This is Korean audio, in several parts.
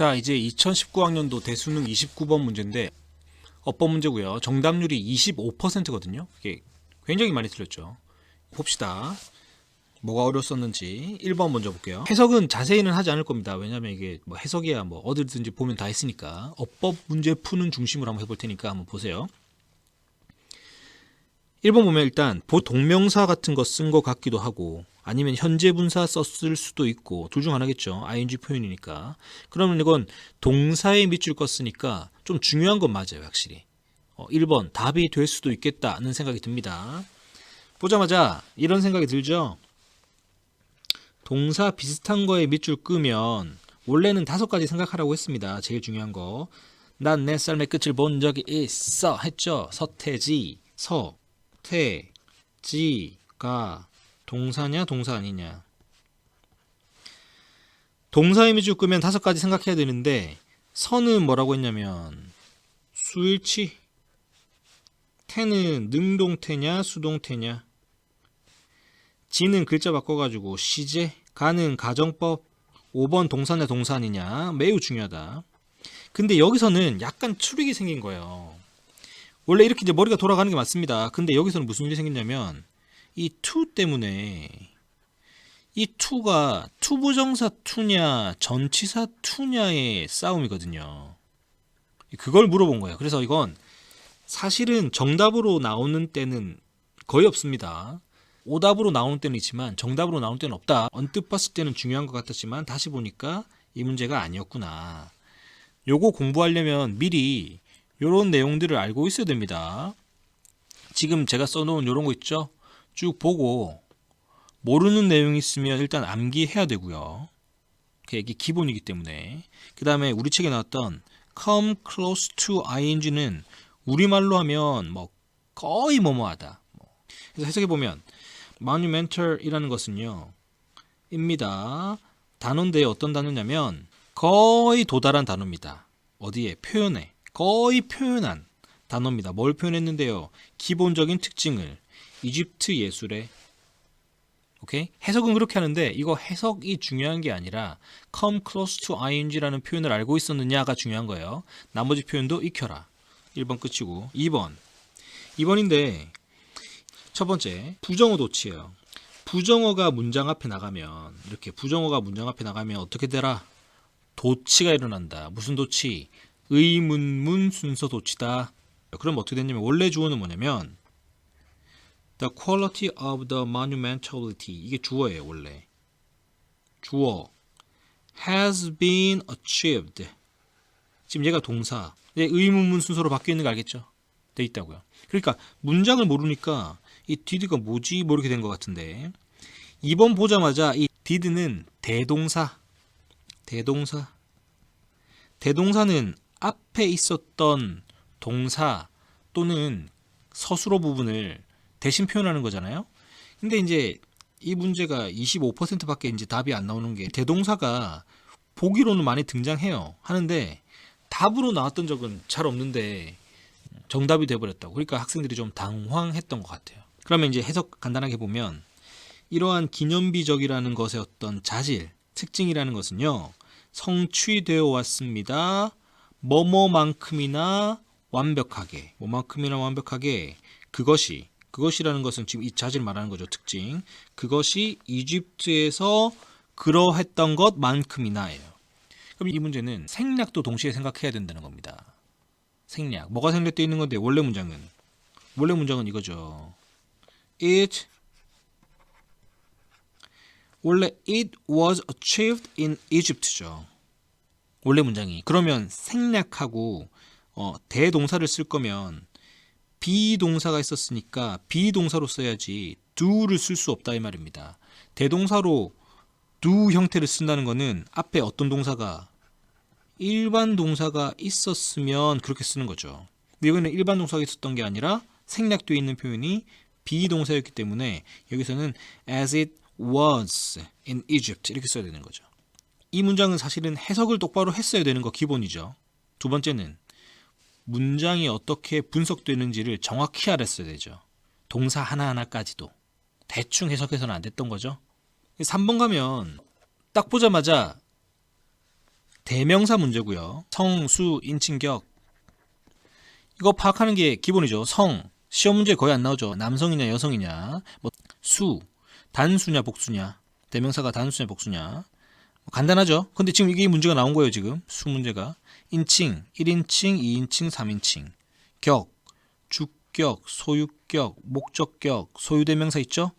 자, 이제 2019학년도 대수능 29번 문제인데 어법 문제고요. 정답률이 25%거든요. 이게 굉장히 많이 틀렸죠. 봅시다. 뭐가 어렸었는지 1번 먼저 볼게요. 해석은 자세히는 하지 않을 겁니다. 왜냐면 이게 뭐 해석이야 뭐 어디든지 보면 다 했으니까 어법 문제 푸는 중심으로 한번 해볼 테니까 한번 보세요. 1번 보면 일단 보동명사 같은 거 쓴 것 같기도 하고 아니면 현재 분사 썼을 수도 있고 둘 중 하나겠죠. ing 표현이니까. 그러면 이건 동사에 밑줄 껐으니까 좀 중요한 건 맞아요, 확실히. 어, 1번 답이 될 수도 있겠다는 생각이 듭니다. 보자마자 이런 생각이 들죠. 동사 비슷한 거에 밑줄 끄면 원래는 다섯 가지 생각하라고 했습니다. 제일 중요한 거. 난 내 삶의 끝을 본 적이 있어 했죠. 서태지, 서, 태, 지, 가 동사냐 동사 아니냐. 동사에 밑줄 끄면 다섯 가지 생각해야 되는데 서는 뭐라고 했냐면 수일치 태는 능동태냐 수동태냐. 지는 글자 바꿔가지고 시제 가는 가정법 5번 동사냐 동사 아니냐. 매우 중요하다. 근데 여기서는 약간 추릭이 생긴 거예요. 원래 이렇게 이제 머리가 돌아가는 게 맞습니다. 근데 여기서는 무슨 일이 생겼냐면 이 to 때문에 이 to가 투부정사 to냐 전치사 to냐의 싸움이거든요 그걸 물어본 거예요 그래서 이건 사실은 정답으로 나오는 때는 거의 없습니다 오답으로 나오는 때는 있지만 정답으로 나오는 때는 없다. 언뜻 봤을 때는 중요한 것 같았지만 다시 보니까 이 문제가 아니었구나. 요거 공부하려면 미리 요런 내용들을 알고 있어야 됩니다. 지금 제가 써놓은 요런 거 있죠? 쭉 보고 모르는 내용이 있으면 일단 암기해야 되고요. 이게 기본이기 때문에 그 다음에 우리 책에 나왔던 come close to ing는 우리말로 하면 뭐 거의 뭐뭐하다. 그래서 해석해 보면 monumental이라는 것은요. 입니다. 단어인데 어떤 단어냐면 거의 도달한 단어입니다. 어디에? 표현에. 거의 표현한 단어입니다. 뭘 표현했는데요? 기본적인 특징을 이집트 예술에 오케이? 해석은 그렇게 하는데 이거 해석이 중요한 게 아니라 come close to ing라는 표현을 알고 있었느냐가 중요한 거예요. 나머지 표현도 익혀라. 1번 끝이고 2번 2번인데 첫 번째 부정어 도치예요. 부정어가 문장 앞에 나가면 이렇게 부정어가 문장 앞에 나가면 어떻게 되라? 도치가 일어난다. 무슨 도치? 의문문 순서 도치다. 그럼 어떻게 되냐면 원래 주어는 뭐냐면 the quality of the monumentality 이게 주어예요 원래. 주어 has been achieved. 지금 얘가 동사. 얘 의문문 순서로 바뀌어 있는 거 알겠죠? 돼 있다고요. 그러니까 문장을 모르니까 이 did가 뭐지? 뭐 이렇게 된 것 같은데 2번 보자마자 이 did는 대동사 대동사 대동사는 앞에 있었던 동사 또는 서술어 부분을 대신 표현하는 거잖아요. 근데 이제 이 문제가 25%밖에 이제 답이 안 나오는 게 대동사가 보기로는 많이 등장해요. 하는데 답으로 나왔던 적은 잘 없는데 정답이 돼버렸다고. 그러니까 학생들이 좀 당황했던 것 같아요. 그러면 이제 해석 간단하게 보면 이러한 기념비적이라는 것의 어떤 자질, 특징이라는 것은요. 성취되어 왔습니다. 뭐뭐만큼이나 완벽하게, 뭐만큼이나 완벽하게 그것이 그것이라는 것은 지금 이 자질 말하는 거죠. 특징. 그것이 이집트에서 그러했던 것만큼이나예요. 그럼 이 문제는 생략도 동시에 생각해야 된다는 겁니다. 생략. 뭐가 생략되어 있는 건데 원래 문장은 원래 문장은 이거죠. It 원래 it was achieved in Egypt죠. 원래 문장이. 그러면 생략하고 어, 대동사를 쓸 거면 비동사가 있었으니까 비동사로 써야지 do를 쓸 수 없다 이 말입니다. 대동사로 do 형태를 쓴다는 거는 앞에 어떤 동사가 일반 동사가 있었으면 그렇게 쓰는 거죠. 근데 여기는 일반 동사가 있었던 게 아니라 생략되어 있는 표현이 비동사였기 때문에 여기서는 as it was in Egypt 이렇게 써야 되는 거죠. 이 문장은 사실은 해석을 똑바로 했어야 되는 거 기본이죠. 두 번째는 문장이 어떻게 분석되는지를 정확히 알았어야 되죠. 동사 하나하나까지도. 대충 해석해서는 안 됐던 거죠. 3번 가면 딱 보자마자 대명사 문제고요. 성, 수, 인칭격. 이거 파악하는 게 기본이죠. 성. 시험 문제 거의 안 나오죠. 남성이냐 여성이냐. 뭐 수. 단수냐 복수냐. 대명사가 단수냐 복수냐. 뭐 간단하죠. 근데 지금 이게 문제가 나온 거예요, 지금. 수 문제가. 인칭, 1인칭, 2인칭, 3인칭. 격, 주격, 소유격, 목적격, 소유대명사 있죠?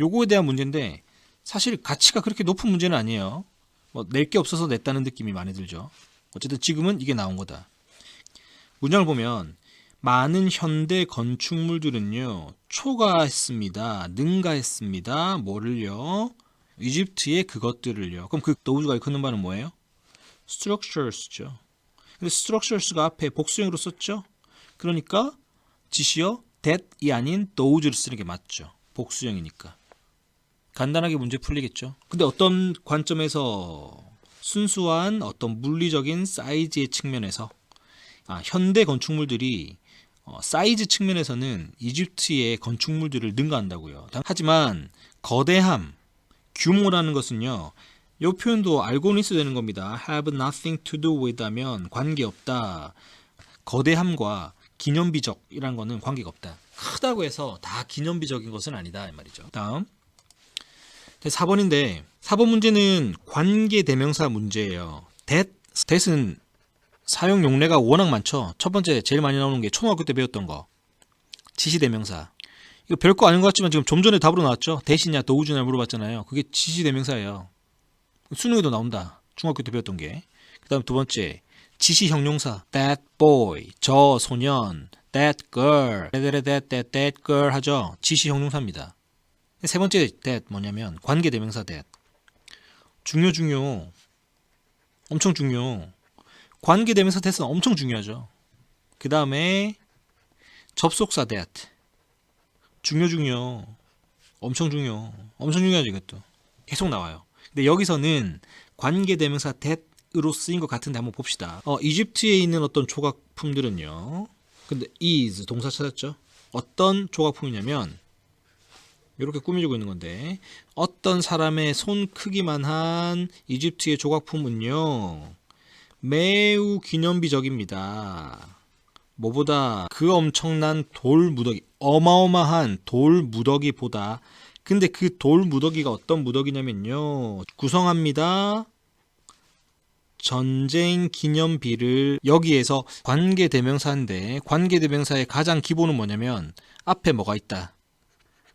요거에 대한 문제인데 사실 가치가 그렇게 높은 문제는 아니에요. 뭐 낼 게 없어서 냈다는 느낌이 많이 들죠. 어쨌든 지금은 이게 나온 거다. 문장을 보면 많은 현대 건축물들은요 초과했습니다, 능가했습니다. 뭐를요? 이집트의 그것들을요. 그럼 그 노우즈가 일컫는 바는 뭐예요? Structures죠. 근데 structures가 앞에 복수형으로 썼죠. 그러니까 지시어 that이 아닌 those를 쓰는 게 맞죠. 복수형이니까. 간단하게 문제 풀리겠죠. 근데 어떤 관점에서 순수한 어떤 물리적인 사이즈의 측면에서 아, 현대 건축물들이 어, 사이즈 측면에서는 이집트의 건축물들을 능가한다고요. 하지만 거대함, 규모라는 것은요. 이 표현도 알고는 있어야 되는 겁니다. have nothing to do with 하면 관계없다. 거대함과 기념비적이란 거는 관계가 없다. 크다고 해서 다 기념비적인 것은 아니다 이 말이죠. 다음 4번인데 4번 문제는 관계 대명사 문제예요. that, that은 사용 용례가 워낙 많죠. 첫 번째 제일 많이 나오는 게 초등학교 때 배웠던 거. 지시 대명사. 이거 별거 아닌 것 같지만 지금 좀 전에 답으로 나왔죠. 대신이냐 도우주냐 물어봤잖아요. 그게 지시 대명사예요. 수능에도 나온다. 중학교 때 배웠던 게. 그 다음 두 번째 지시 형용사 that boy 저 소년 that girl that that that that girl 하죠. 지시 형용사입니다. 세 번째 that 뭐냐면 관계 대명사 that 중요 중요 엄청 중요 관계 대명사 that은 엄청 중요하죠. 그 다음에 접속사 that 중요 중요 엄청 중요 엄청 중요하죠 이것도 계속 나와요. 근데 여기서는 관계 대명사 that으로 쓰인 것 같은데 한번 봅시다. 어, 이집트에 있는 어떤 조각품들은요. 근데 is 동사 찾았죠? 어떤 조각품이냐면 이렇게 꾸며주고 있는 건데 어떤 사람의 손 크기만 한 이집트의 조각품은요. 매우 기념비적입니다. 뭐보다 그 엄청난 돌 무더기, 어마어마한 돌 무더기보다 근데 그 돌 무더기가 어떤 무더기냐면요. 구성합니다. 전쟁 기념비를 여기에서 관계 대명사인데 관계 대명사의 가장 기본은 뭐냐면 앞에 뭐가 있다.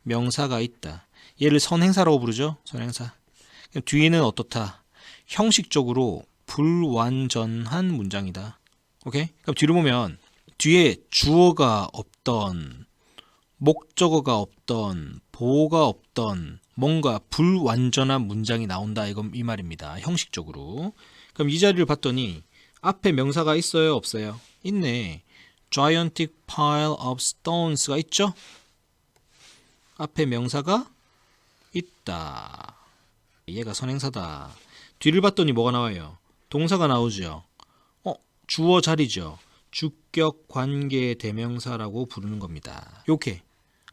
명사가 있다. 얘를 선행사라고 부르죠. 선행사. 뒤에는 어떻다. 형식적으로 불완전한 문장이다. 오케이? 그럼 뒤로 보면 뒤에 주어가 없던 목적어가 없던 보호가 없던 뭔가 불완전한 문장이 나온다 이건 이 말입니다. 형식적으로. 그럼 이 자리를 봤더니 앞에 명사가 있어요, 없어요? 있네. gigantic pile of stones가 있죠? 앞에 명사가 있다. 얘가 선행사다. 뒤를 봤더니 뭐가 나와요? 동사가 나오죠. 어, 주어 자리죠. 주격 관계 대명사라고 부르는 겁니다. 요렇게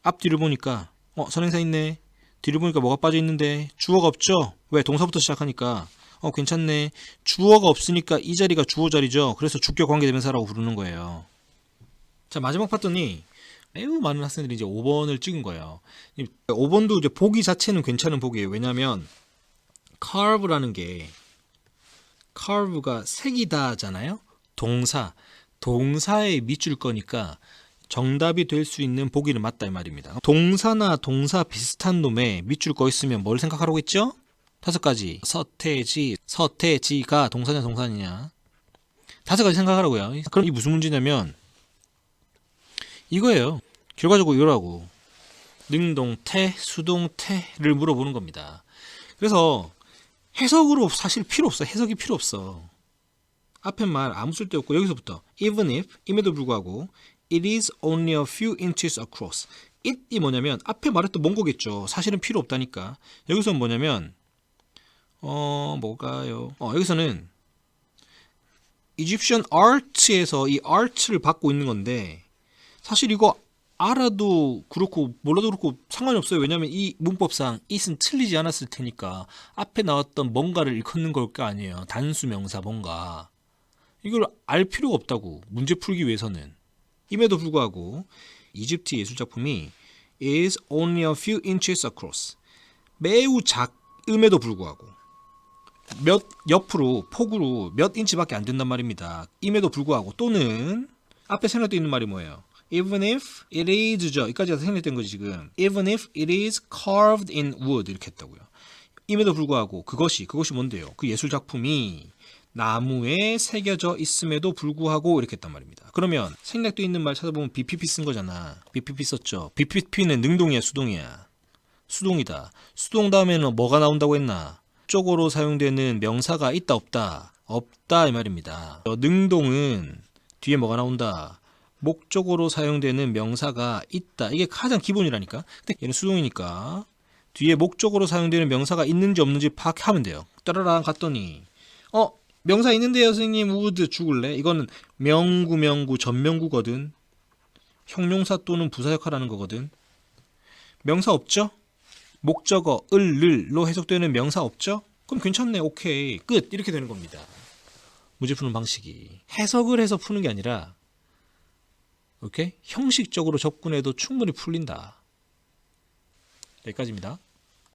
앞뒤를 보니까 어, 선행사 있네. 뒤를 보니까 뭐가 빠져 있는데 주어가 없죠? 왜? 동사부터 시작하니까 어, 괜찮네. 주어가 없으니까 이 자리가 주어 자리죠. 그래서 주격 관계 대명사라고 부르는 거예요. 자, 마지막 봤더니 매우 많은 학생들이 이제 5번을 찍은 거예요. 5번도 이제 보기 자체는 괜찮은 보기예요. 왜냐면 carve라는 게 carve가 색이다잖아요. 동사. 동사에 밑줄 거니까 정답이 될 수 있는 보기는 맞다 이 말입니다. 동사나 동사 비슷한 놈에 밑줄 거 있으면 뭘 생각하라고 했죠? 다섯 가지. 서태지, 서태지가 동사냐 동사냐. 다섯 가지 생각하라고요. 그럼 이 무슨 문제냐면 이거예요. 결과적으로 이거라고. 능동태, 수동태를 물어보는 겁니다. 그래서 해석으로 사실 필요 없어. 해석이 필요 없어. 앞에 말 아무 쓸데 없고 여기서부터 even if 임에도 불구하고 it is only a few inches across. it이 뭐냐면 앞에 말했던 뭔 거겠죠. 사실은 필요 없다니까. 여기서 뭐냐면 어 뭐가요? 어 여기서는 이집션 아트에서 이 아트를 받고 있는 건데 사실 이거 알아도 그렇고 몰라도 그렇고 상관이 없어요. 왜냐하면 이 문법상 it은 틀리지 않았을 테니까 앞에 나왔던 뭔가를 일컫는 걸 거 아니에요. 단수 명사 뭔가 이걸 알 필요가 없다고 문제 풀기 위해서는 임에도 불구하고 이집트 예술 작품이 is only a few inches across 매우 작음에도 불구하고 몇 옆으로 폭으로 몇 인치밖에 안 된단 말입니다. 임에도 불구하고 또는 앞에 생략되어 있는 말이 뭐예요? Even if it is죠. 여기까지가 생략된 거지 지금. Even if it is carved in wood 이렇게 했다고요. 임에도 불구하고 그것이 그것이 뭔데요? 그 예술 작품이 나무에 새겨져 있음에도 불구하고 이렇게 했단 말입니다. 그러면 생략되어 있는 말 찾아보면 BPP 쓴 거잖아. BPP 썼죠. BPP는 능동이야, 수동이야. 수동이다. 수동 다음에는 뭐가 나온다고 했나? 쪽으로 사용되는 명사가 있다 없다. 없다 이 말입니다. 어, 능동은 뒤에 뭐가 나온다? 목적으로 사용되는 명사가 있다. 이게 가장 기본이라니까. 근데 얘는 수동이니까 뒤에 목적으로 사용되는 명사가 있는지 없는지 파악하면 돼요. 따라랑 갔더니 어 명사 있는데요, 선생님 우드 죽을래? 이거는 명구 명구 전명구거든. 형용사 또는 부사 역할하는 거거든. 명사 없죠? 목적어 을, 늘로 해석되는 명사 없죠? 그럼 괜찮네. 오케이. 끝. 이렇게 되는 겁니다. 문제 푸는 방식이 해석을 해서 푸는 게 아니라 오케이? 형식적으로 접근해도 충분히 풀린다. 여기까지입니다.